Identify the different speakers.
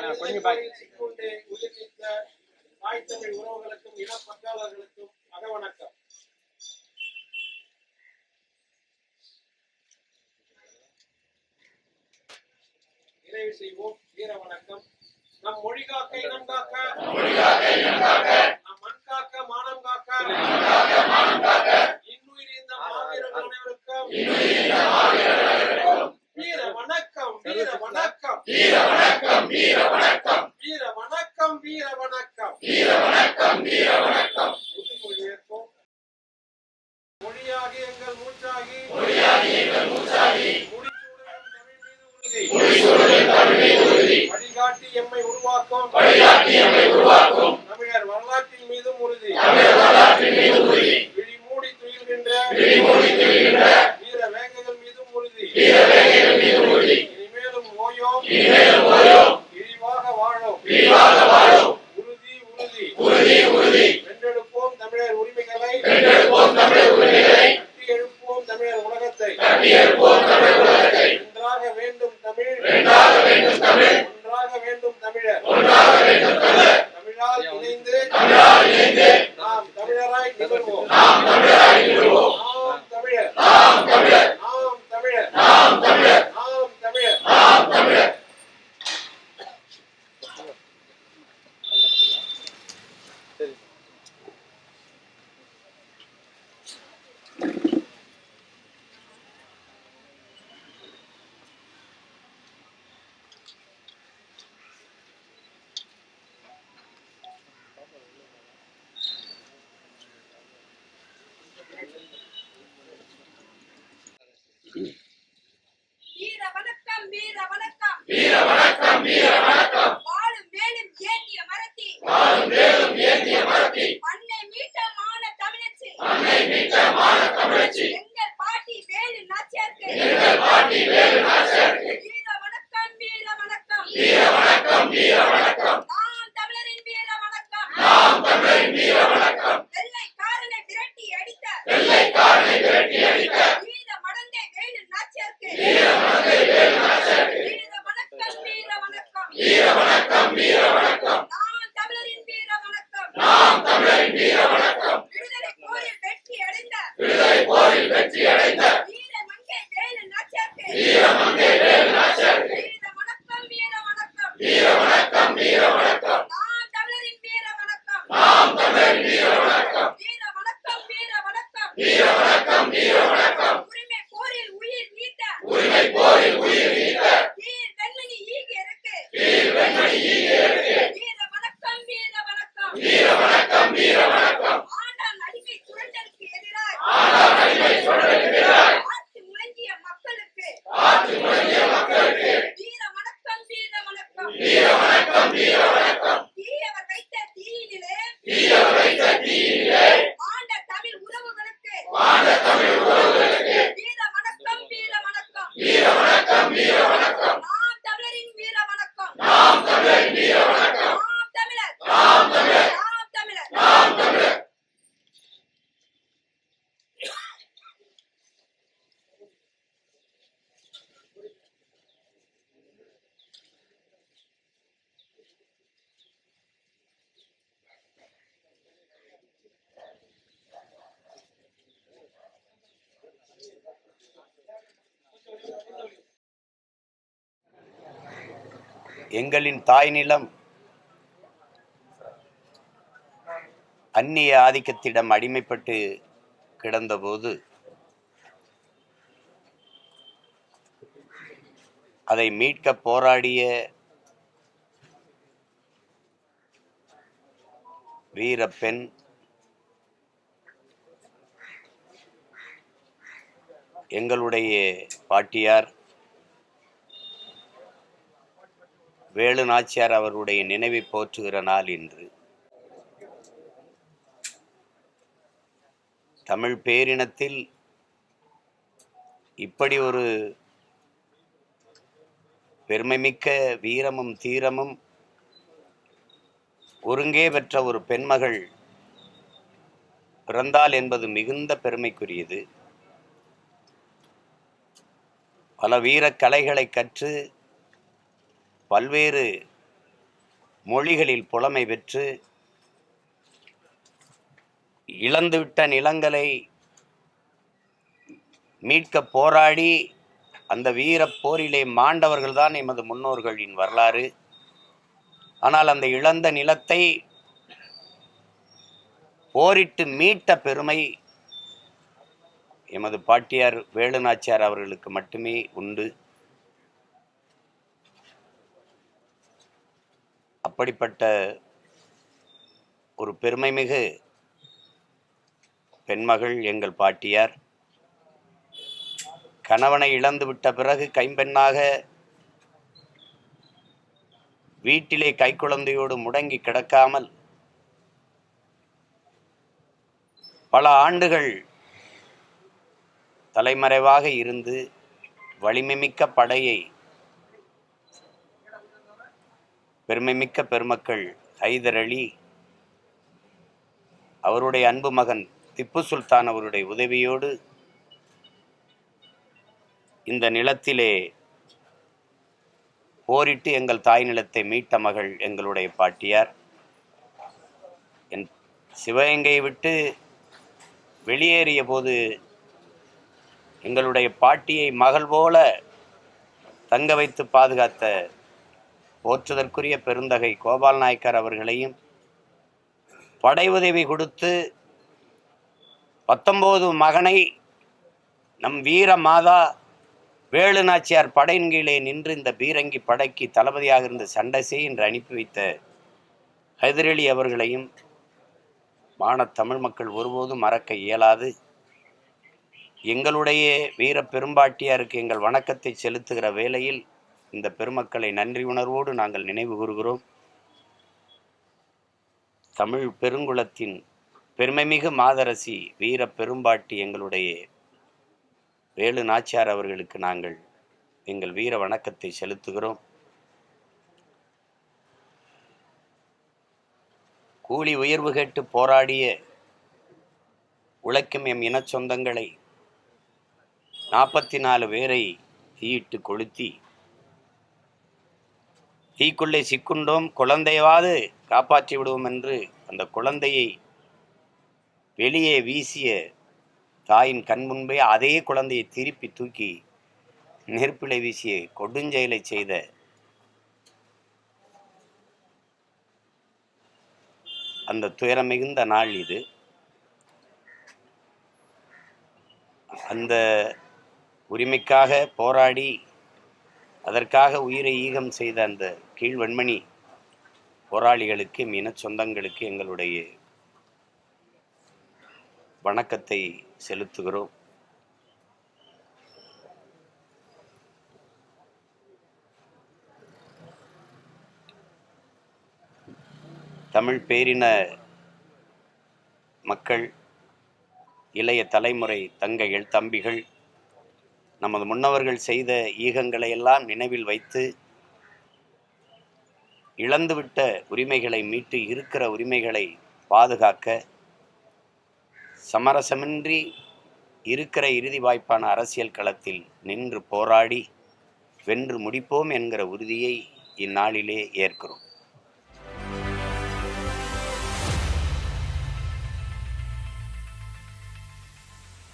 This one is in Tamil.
Speaker 1: சிக்கொண்டு உயிர்நீத்த தாய் தமிழ் உறவுகளுக்கும் இன பற்றாளர்களுக்கும் அகவணக்கம் நிறைவு செய்வோம். வீர வணக்கம். நம் மொழி காக்க இனம் காக்க நம் மண் காக்க மானம் காக்க இன்னுயிர் இந்த மாவீரர் அனைவருக்கும் வீர வணக்கம் வீர வணக்கம் வீர வணக்கம் வீர வணக்கம் வீர வணக்கம் வீர வணக்கம் வீர வணக்கம் வீர வணக்கம் மொழியாகி எங்கள் மூச்சாகி. மொழியாகி எங்கள் மூச்சாகி வழிகாட்டி எம்மை உருவாக்கும். வழிகாட்டி எம்மை உருவாக்கும். தமிழர் வரலாற்றின் மீதும் உறுதி தமிழர் வரலாற்றின் மீதும் உறுதி விழி மூடி துயில்கின்ற. விழி மூடி துயில்கின்ற. Thank you. வீர
Speaker 2: வணக்கம் வீர வணக்கம்
Speaker 3: வீர வணக்கம்
Speaker 2: வாழும் வேலும் ஏந்திய மரத்தி.
Speaker 3: வாழும் வேலும் ஏந்திய மரத்தி.
Speaker 2: மண்ணை மீட்ட மான தமிழச்சி.
Speaker 3: அன்னை மீட்ட மான தமிழச்சி.
Speaker 2: எங்கள் பாட்டி வேலு நாச்சியாருக்கு.
Speaker 3: எங்கள் பாட்டி வேலு நாச்சியாருக்கு.
Speaker 2: வீர வணக்கம் வீர வணக்கம்
Speaker 3: வீர வணக்கம் வீர வணக்கம்
Speaker 2: நாம் தமிழரின் வீர வணக்கம்
Speaker 3: நாம் தமிழரின் வீர வணக்கம் Yeah.
Speaker 4: எங்களின் தாய் நிலம். அந்நிய ஆதிக்கத்திடம் அடிமைப்பட்டு கிடந்தபோது அதை மீட்க போராடிய வீரப்பெண் எங்களுடைய பாட்டியார் வேலு நாச்சியார் அவருடைய நினைவை போற்றுகிற நாள் இன்று. தமிழ் பேரினத்தில் இப்படி ஒரு பெருமைமிக்க வீரமும் தீரமும் ஒருங்கே பெற்ற ஒரு பெண்மகள் பிறந்தாள் என்பது மிகுந்த பெருமைக்குரியது. பல வீரக் கலைகளை கற்று பல்வேறு மொழிகளில் புலமை பெற்று இழந்துவிட்ட நிலங்களை மீட்க போராடி அந்த வீரப் போரிலே மாண்டவர்கள்தான் எமது முன்னோர்களின் வரலாறு. ஆனால் அந்த இழந்த நிலத்தை போரிட்டு மீட்ட பெருமை எமது பாட்டியார் வேலுநாச்சியார் அவர்களுக்கு மட்டுமே உண்டு. அப்படிப்பட்ட ஒரு பெருமைமிகு பெண்மகள் எங்கள் பாட்டியார். கணவனை இழந்து விட்ட பிறகு கைம்பெண்ணாக வீட்டிலே கைக்குழந்தையோடு முடங்கி கிடக்காமல் பல ஆண்டுகள் தலைமறைவாக இருந்து வலிமைமிக்க படையை பெருமைமிக்க பெருமக்கள் ஹைதர் அலி அவருடைய அன்பு மகன் திப்பு சுல்தான் அவருடைய உதவியோடு இந்த நிலத்திலே போரிட்டு எங்கள் தாய் நிலத்தை மீட்ட மகள் எங்களுடைய பாட்டியார். என் சிவகங்கையை விட்டு வெளியேறிய போது எங்களுடைய பாட்டியை மகள் போல தங்க வைத்து பாதுகாத்த போற்றுதற்குரிய பெருந்தகை கோபால் நாயக்கர் அவர்களையும் படை உதவி கொடுத்து பத்தொன்பது மகனை நம் வீர மாதா வேலு நாச்சியார் படையின் கீழே நின்று இந்த பீரங்கி படைக்கு தளபதியாக இருந்த சண்டசை என்று அனுப்பி வைத்த ஹைதரலி அவர்களையும் மான தமிழ் மக்கள் ஒருபோதும் மறக்க இயலாது. எங்களுடைய வீர பெரும்பாட்டியாருக்கு எங்கள் வணக்கத்தை செலுத்துகிற வேளையில் இந்த பெருமக்களை நன்றி உணர்வோடு நாங்கள் நினைவு கூறுகிறோம். தமிழ் பெருங்குலத்தின் பெருமைமிகு மாதரசி வீர பெரும்பாட்டி எங்களுடைய வேலு நாச்சியார் அவர்களுக்கு நாங்கள் எங்கள் வீர வணக்கத்தை செலுத்துகிறோம். கூலி உயர்வு கேட்டு போராடிய உழைக்கும் எம் இனச்சொந்தங்களை நாற்பத்தி நாலு பேரை தீயிட்டு கொளுத்தி தீக்குள்ளே சிக்குண்டோம் குழந்தையவாது காப்பாற்றி விடுவோம் என்று அந்த குழந்தையை வெளியே வீசிய தாயின் கண் முன்பே அதே குழந்தையை திருப்பி தூக்கி நெருப்பிலை வீசிய கொடுஞ்செயலை செய்த அந்த துயரம் மிகுந்த நாள் இது. அந்த உரிமைக்காக போராடி அதற்காக உயிரை ஈகம் செய்த அந்த கீழ் வெண்மணி போராளிகளுக்கு மீன சொந்தங்களுக்கு எங்களுடைய வணக்கத்தை செலுத்துகிறோம். தமிழ் பேரின மக்கள் இளைய தலைமுறை தங்கைகள் தம்பிகள் நமது முன்னவர்கள் செய்த ஈகங்களை எல்லாம் நினைவில் வைத்து இழந்துவிட்ட உரிமைகளை மீட்டு இருக்கிற உரிமைகளை பாதுகாக்க சமரசமின்றி இருக்கிற இறுதி வாய்ப்பான அரசியல் களத்தில் நின்று போராடி வென்று முடிப்போம் என்கிற உறுதியை இந்நாளிலே ஏற்கிறோம்.